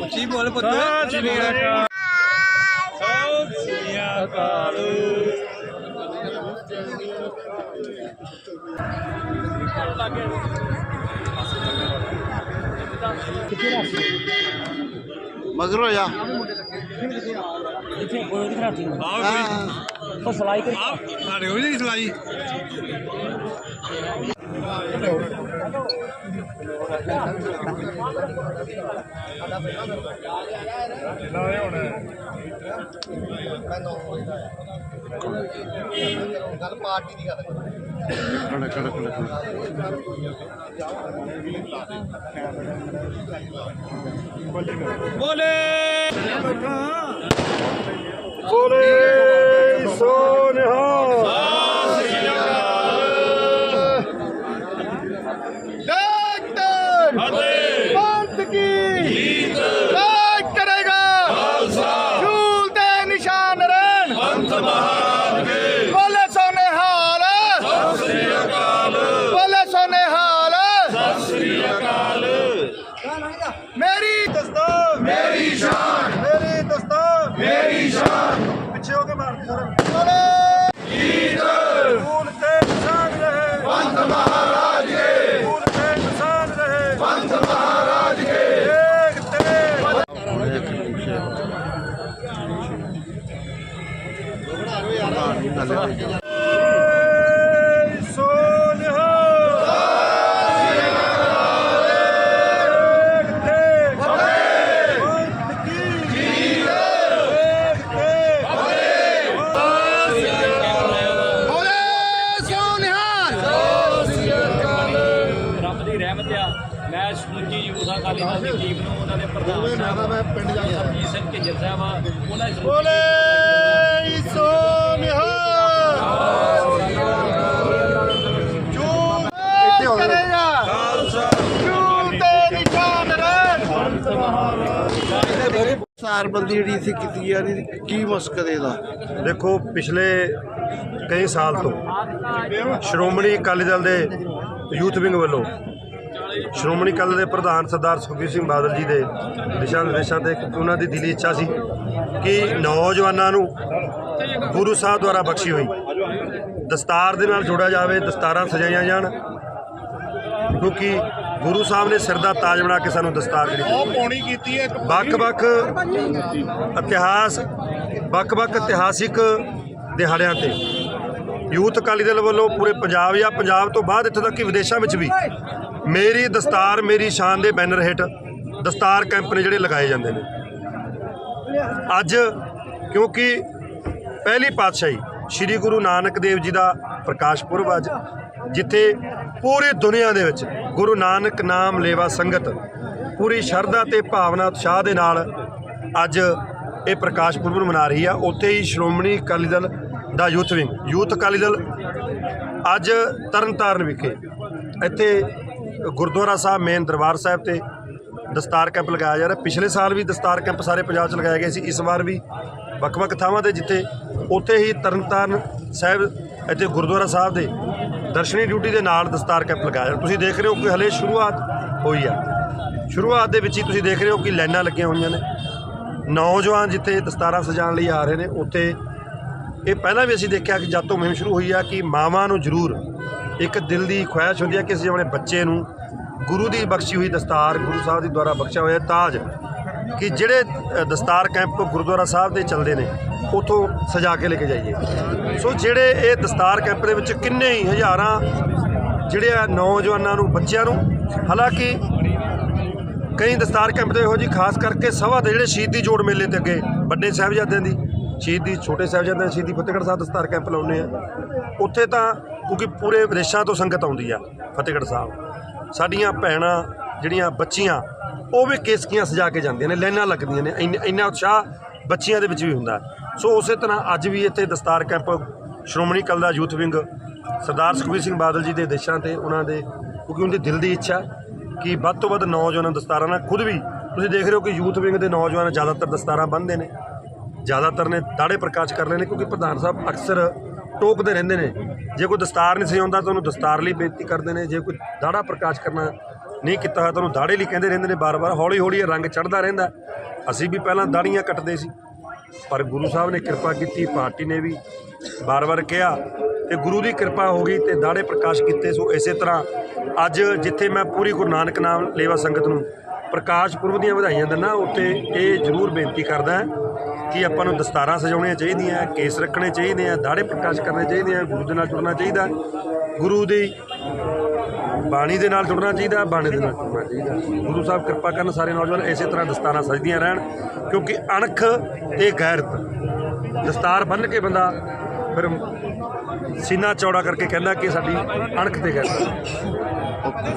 ਉੱਚੀ ਬੋਲ ਪੁੱਤ ਮਗਰ ਹੋ ਜਾ। ਇੱਥੇ ਬੋਲ ਦਿਖਾ ਤੀ ਹਾਂ। ਉਹ ਸਲਾਈ ਕਰ। ਸਾਡੇ ਹੋ ਜੀ ਸਲਾਈ। ਗੱਲ ਪਾਰਟੀ ਦੀ ਗੱਲ ਕੜਾ ਕੜਾ ਕੜਾ ਬੋਲੇ। ਸੋਨਿਹਾ ਡਾਕਟਰ ਪੰਤ ਕੀ ਜੀਤ ਰਾਜ ਕਰੇਗਾ ਖਾਲਸਾ ਝੂਲ ਦੇ ਨਿਸ਼ਾਨ ਰਹਿਣ ਪੰਤ ਮਹਾਰਾਜ ਕੇ ਬੋਲੇ ਸੋਨੇ ਹਾਲ ਸਤਿ ਸ੍ਰੀ ਅਕਾਲ ਬੋਲੇ ਸੋਨੇ ਹਾਲ ਸਤਿ ਸ੍ਰੀ ਅਕਾਲ ਮੇਰੀ ਦਸਤਾਰ ਮੇਰੀ ਸ਼ਾਨ ਮੇਰੀ ਦਸਤਾਰ ਮੇਰੀ ਸ਼ਾਨ ਪਿੱਛੇ ਹੋ ਕੇ ਮਾਰ ਸਰ ਬੋਲੇ ਜੀਤ ਝੂਲ ਤੇ ਨਿਸ਼ਾਨ ਰਹੇ। ਪੰਤ ਮਹਾਰਾਜ ਕੇ। ਝੂਲ ਤੇ ਨਿਸ਼ਾਨ ਰਹੇ। ਪੰਤ ਮਹਾਰਾਜ ਕੇ। ਏਕ ਤੇ ਰੱਬ ਦੀ ਰਹਿਮਤ ਆ ਮੈਂ ਸਮੁੱਚੀ ਯੂਥ ਅਕਾਲੀ ਦਲ ਦੀ ਟੀਮ ਨੂੰ ਉਹਨਾਂ ਦੇ ਪ੍ਰਧਾਨ ਸਾਹਿਬ ਮੈਂ ਪਿੰਡ ਜਾ ਕੇ ਸਰਜੀਤ ਸਿੰਘ ਢਿੱਜਰ ਸਾਹਿਬ ਆ, ਉਹਨਾਂ ਦੀ ਸਮੁੱਚੀ ਬੋਲੇ ਸੋਨਿਹਾ ਜੋ ਕਰੇਗਾ। ਖਾਲਸਾ। ਝੂਲ ਤੇ ਨਿਸ਼ਾਨ ਰਹਿਣ। ਸਾਰਬੰਦੀ ਜਿਹੜੀ ਸੀ ਕੀਤੀ ਜਾ ਰਹੀ ਕੀ ਮਸਕਦ ਇਹਦਾ? ਦੇਖੋ ਪਿਛਲੇ ਕਈ ਸਾਲ ਤੋਂ ਸ਼੍ਰੋਮਣੀ ਅਕਾਲੀ ਦਲ ਦੇ ਯੂਥ ਵਿੰਗ ਵੱਲੋਂ ਸ਼੍ਰੋਮਣੀ ਦਲ ਦੇ ਪ੍ਰਧਾਨ ਸਰਦਾਰ ਸੁਖਬੀਰ ਸਿੰਘ ਬਾਦਲ ਜੀ ਦੇ ਦਿਸ਼ਾ ਨਿਰਦੇਸ਼ਾਂ ਤੇ ਉਹਨਾਂ ਦੀ ਦਿਲੀ ਇੱਛਾ ਸੀ ਕਿ ਨੌਜਵਾਨਾਂ ਨੂੰ ਗੁਰੂ ਸਾਹਿਬ ਦੁਆਰਾ ਬਖਸ਼ੀ ਹੋਈ। ਦਸਤਾਰ ਦੇ ਨਾਲ ਜੋੜਿਆ ਜਾਵੇ ਦਸਤਾਰਾਂ ਸਜਾਈਆਂ ਜਾਣ ਕਿਉਂਕਿ ਗੁਰੂ ਸਾਹਿਬ ਨੇ ਸਿਰ ਦਾ ਤਾਜ ਬਣਾ ਕੇ ਸਾਨੂੰ ਦਸਤਾਰ ਦਿੱਤੀ। ਉਹ ਪੌਣੀ ਕੀਤੀ ਹੈ ਵੱਖ-ਵੱਖ ਇਤਿਹਾਸ ਵੱਖ-ਵੱਖ ਇਤਿਹਾਸਿਕ ਦਿਹਾੜਿਆਂ ਤੇ। ਯੂਥ ਅਕਾਲੀ ਦਲ ਵੱਲੋਂ ਪੂਰੇ ਪੰਜਾਬ ਜਾਂ ਪੰਜਾਬ ਤੋਂ ਬਾਅਦ ਇੱਥੋਂ ਤੱਕ ਕਿ ਵਿਦੇਸ਼ਾਂ ਵਿੱਚ ਵੀ ਮੇਰੀ ਦਸਤਾਰ, ਮੇਰੀ ਸ਼ਾਨ ਦੇ ਬੈਨਰ ਹੇਠ ਦਸਤਾਰ ਕੈਂਪ ਨੇ ਜਿਹੜੇ ਲਗਾਏ ਜਾਂਦੇ ਨੇ। ਅੱਜ ਕਿਉਂਕਿ ਪਹਿਲੀ ਪਾਤਸ਼ਾਹੀ ਸ੍ਰੀ ਗੁਰੂ ਨਾਨਕ ਦੇਵ ਜੀ ਦਾ ਪ੍ਰਕਾਸ਼ ਪੁਰਬ ਅੱਜ, ਜਿੱਥੇ ਪੂਰੀ ਦੁਨੀਆ ਦੇ ਵਿੱਚ ਗੁਰੂ ਨਾਨਕ ਨਾਮ ਲੇਵਾ ਸੰਗਤ ਪੂਰੀ ਸ਼ਰਧਾ ਤੇ ਭਾਵਨਾ, ਉਤਸ਼ਾਹ ਦੇ ਨਾਲ ਅੱਜ ਇਹ ਪ੍ਰਕਾਸ਼ ਪੁਰਬ ਮਨਾ ਰਹੀ ਆ। ਉੱਥੇ ਹੀ ਸ਼੍ਰੋਮਣੀ ਅਕਾਲੀ ਦਲ ਦਾ youth wing, youth Akali Dal ਅੱਜ ਤਰਨਤਾਰਨ ਵਿਖੇ ਇੱਥੇ ਗੁਰਦੁਆਰਾ ਸਾਹਿਬ ਮੇਨ ਦਰਬਾਰ ਸਾਹਿਬ ਤੇ ਦਸਤਾਰ ਕੈਂਪ ਲਗਾਇਆ ਜਾ ਰਿਹਾ। ਪਿਛਲੇ ਸਾਲ ਵੀ ਦਸਤਾਰ ਕੈਂਪ ਸਾਰੇ ਪੰਜਾਬ 'ਚ ਲਗਾਏ ਗਏ ਸੀ। ਇਸ ਵਾਰ ਵੀ ਵੱਖ-ਵੱਖ ਥਾਵਾਂ ਤੇ ਜਿੱਥੇ ਉੱਥੇ ਹੀ ਤਰਨਤਾਰਨ ਸਾਹਿਬ ਇੱਥੇ ਗੁਰਦੁਆਰਾ ਸਾਹਿਬ ਦੇ ਦਰਸ਼ਨੀ ਡਿਊਟੀ ਦੇ ਨਾਲ ਦਸਤਾਰ ਕੈਂਪ ਲਗਾਇਆ ਜਾ ਰਿਹਾ। ਤੁਸੀਂ ਦੇਖ ਰਹੇ ਹੋ ਕਿ ਹਲੇ ਸ਼ੁਰੂਆਤ ਹੋਈ ਆ। ਸ਼ੁਰੂਆਤ ਦੇ ਵਿੱਚ ਹੀ ਤੁਸੀਂ ਦੇਖ ਰਹੇ ਹੋ ਕਿ ਲਾਈਨਾਂ ਲੱਗੀਆਂ ਹੋਈਆਂ ਨੇ। ਨੌਜਵਾਨ ਜਿੱਥੇ ਦਸਤਾਰਾਂ ਸਜਾਉਣ ਲਈ ਆ ਰਹੇ ਨੇ, ਉੱਥੇ ਇਹ ਪਹਿਲਾਂ ਵੀ ਅਸੀਂ ਦੇਖਿਆ ਕਿ ਜਦ ਤੋਂ ਮੁਹਿੰਮ ਸ਼ੁਰੂ ਹੋਈ ਆ ਕਿ ਮਾਵਾਂ ਨੂੰ ਜ਼ਰੂਰ ਇੱਕ ਦਿਲ ਦੀ ਖੁਆਇਸ਼ ਹੁੰਦੀ ਹੈ ਕਿ ਅਸੀਂ ਆਪਣੇ ਬੱਚੇ ਨੂੰ ਗੁਰੂ ਦੀ ਬਖਸ਼ੀ ਹੋਈ ਦਸਤਾਰ ਗੁਰੂ ਸਾਹਿਬ ਦੀ ਦੁਆਰਾ ਬਖਸ਼ਿਆ ਹੋਇਆ ਤਾਜ ਕਿ ਜਿਹੜੇ ਦਸਤਾਰ ਕੈਂਪ ਗੁਰਦੁਆਰਾ ਸਾਹਿਬ ਦੇ ਚੱਲਦੇ ਨੇ, ਉਥੋਂ ਸਜਾ ਕੇ ਲੈ ਕੇ ਜਾਈਏ। ਸੋ ਜਿਹੜੇ ਇਹ ਦਸਤਾਰ ਕੈਂਪ ਦੇ ਵਿੱਚ ਕਿੰਨੇ ਹੀ ਹਜ਼ਾਰਾਂ ਜਿਹੜੇ ਆ ਨੌਜਵਾਨਾਂ ਨੂੰ, ਬੱਚਿਆਂ ਨੂੰ, ਹਾਲਾਂਕਿ ਕਈ ਦਸਤਾਰ ਕੈਂਪ ਦੇ ਇਹੋ ਜੀ ਖਾਸ ਕਰਕੇ ਸਭਾ ਦੇ ਜਿਹੜੇ ਸ਼ਹੀਦੀ ਜੋੜ ਮੇਲੇ ਤੇ ਅੱਗੇ ਵੱਡੇ ਸਾਹਿਬਜ਼ਾਦਿਆਂ ਦੀ, ਸ਼ਹੀਦੀ ਛੋਟੇ ਸਾਹਿਬਜ਼ਾਦਿਆਂ ਦੀ ਸ਼ਹੀਦੀ ਫਤਿਹਗੜ੍ਹ ਸਾਹਿਬ ਦਸਤਾਰ ਕੈਂਪ ਲਾਉਂਦੇ ਆ, ਉੱਥੇ ਤਾਂ ਕਿਉਂਕਿ ਪੂਰੇ ਵਿਦੇਸ਼ਾਂ ਤੋਂ ਸੰਗਤ ਆਉਂਦੀ ਆ ਫਤਿਹਗੜ੍ਹ ਸਾਹਿਬ। ਸਾਡੀਆਂ ਭੈਣਾਂ ਜਿਹੜੀਆਂ ਬੱਚੀਆਂ, ਉਹ ਵੀ ਕੇਸਕੀਆਂ ਸਜਾ ਕੇ ਜਾਂਦੀਆਂ ਨੇ, ਲਾਈਨਾਂ ਲੱਗਦੀਆਂ ਨੇ, ਇੰਨ- ਇੰਨਾ ਉਤਸ਼ਾਹ ਬੱਚੀਆਂ ਦੇ ਵਿੱਚ ਵੀ ਹੁੰਦਾ। ਸੋ ਉਸੇ ਤਰ੍ਹਾਂ ਅੱਜ ਵੀ ਇੱਥੇ ਦਸਤਾਰ ਕੈਂਪ ਸ਼੍ਰੋਮਣੀ ਕਲ ਦਾ ਯੂਥ ਵਿੰਗ ਸਰਦਾਰ ਸੁਖਬੀਰ ਸਿੰਘ ਬਾਦਲ ਜੀ ਦੇ ਦੇਸ਼ਾਂ ਤੇ, ਉਹਨਾਂ ਦੇ, ਕਿਉਂਕਿ ਉਹਨਾਂ ਦੀ ਦਿਲ ਦੀ ਇੱਛਾ ਕਿ ਵੱਧ ਤੋਂ ਵੱਧ ਨੌਜਵਾਨਾਂ ਦਸਤਾਰਾਂ ਨਾਲ, ਖੁਦ ਵੀ ਤੁਸੀਂ ਦੇਖ ਰਹੇ ਹੋ ਕਿ ਯੂਥ ਵਿੰਗ ਦੇ ਨੌਜਵਾਨ ਜ਼ਿਆਦਾਤਰ ਦਸਤਾਰਾਂ ਬੰਨ੍ਹਦੇ ਨੇ, ਜ਼ਿਆਦਾਤਰ ਨੇ ਦਾੜੇ ਪ੍ਰਕਾਸ਼ ਕਰ ਲਏ ਨੇ, ਕਿਉਂਕਿ ਪ੍ਰਧਾਨ ਸਾਹਿਬ ਅਕਸਰ ਟੋਕਦੇ ਰਹਿੰਦੇ ਨੇ। ਜੇ ਕੋਈ ਦਸਤਾਰ ਨਹੀਂ ਸਜਾਉਂਦਾ ਤਾਂ ਉਹਨੂੰ ਦਸਤਾਰ ਲਈ ਬੇਨਤੀ ਕਰਦੇ ਨੇ। ਜੇ ਕੋਈ ਦਾੜਾ ਪ੍ਰਕਾਸ਼ ਕਰਨਾ ਨਹੀਂ ਕੀਤਾ ਹੋਇਆ ਤਾਂ ਉਹਨੂੰ ਦਾੜੇ ਲਈ ਕਹਿੰਦੇ ਰਹਿੰਦੇ ਨੇ। ਬਾਰ-ਬਾਰ ਹੌਲੀ-ਹੌਲੀ ਇਹ ਰੰਗ ਚੜਦਾ ਰਹਿੰਦਾ। ਅਸੀਂ ਵੀ ਪਹਿਲਾਂ ਦਾੜੀਆਂ ਕੱਟਦੇ ਸੀ। ਪਰ ਗੁਰੂ ਸਾਹਿਬ ਨੇ ਕਿਰਪਾ ਕੀਤੀ, ਪਾਰਟੀ ਨੇ ਵੀ ਬਾਰ-ਬਾਰ ਕਿਹਾ ਤੇ ਗੁਰੂ ਦੀ ਕਿਰਪਾ ਹੋ ਗਈ ਤੇ ਦਾੜੇ ਪ੍ਰਕਾਸ਼ ਕੀਤੇ। ਸੋ ਇਸੇ ਤਰ੍ਹਾਂ ਅੱਜ ਜਿੱਥੇ ਮੈਂ ਪੂਰੀ ਗੁਰੂ ਨਾਨਕ ਨਾਮ ਲੇਵਾ ਸੰਗਤ ਨੂੰ ਪ੍ਰਕਾਸ਼ ਪੁਰਬ ਦੀਆਂ ਵਧਾਈਆਂ ਦਿੰਦਾ ਉੱਤੇ ਇਹ ਜ਼ਰੂਰ ਬੇਨਤੀ ਕਰਦਾ। ਕਿ ਆਪਾਂ ਨੂੰ ਦਸਤਾਰਾਂ ਸਜਾਉਣੀਆਂ ਚਾਹੀਦੀਆਂ, ਕੇਸ ਰੱਖਣੇ ਚਾਹੀਦੇ ਆ, ਦਾੜੇ ਪ੍ਰਕਾਸ਼ ਕਰਨੇ ਚਾਹੀਦੇ ਆ, ਗੁਰੂ ਦੇ ਨਾਲ ਜੁੜਨਾ ਚਾਹੀਦਾ, ਗੁਰੂ ਦੀ ਬਾਣੀ ਦੇ ਨਾਲ ਜੁੜਨਾ ਚਾਹੀਦਾ, ਬਾਣੀ ਦੇ ਨਾਲ ਜੁੜਨਾ ਚਾਹੀਦਾ। ਗੁਰੂ ਸਾਹਿਬ ਕਿਰਪਾ ਕਰਨ ਸਾਰੇ ਨੌਜਵਾਨ ਇਸੇ ਤਰ੍ਹਾਂ ਦਸਤਾਰਾਂ ਸਜਦੀਆਂ ਰਹਿਣ, ਕਿਉਂਕਿ ਅਣਖ ਤੇ ਗੈਰਤ। ਦਸਤਾਰ ਬੰਨ੍ਹ ਕੇ ਬੰਦਾ ਫਿਰ ਸੀਨਾ ਚੌੜਾ ਕਰਕੇ ਕਹਿੰਦਾ ਕਿ ਸਾਡੀ ਅਣਖ ਤੇ ਗੈਰਤ।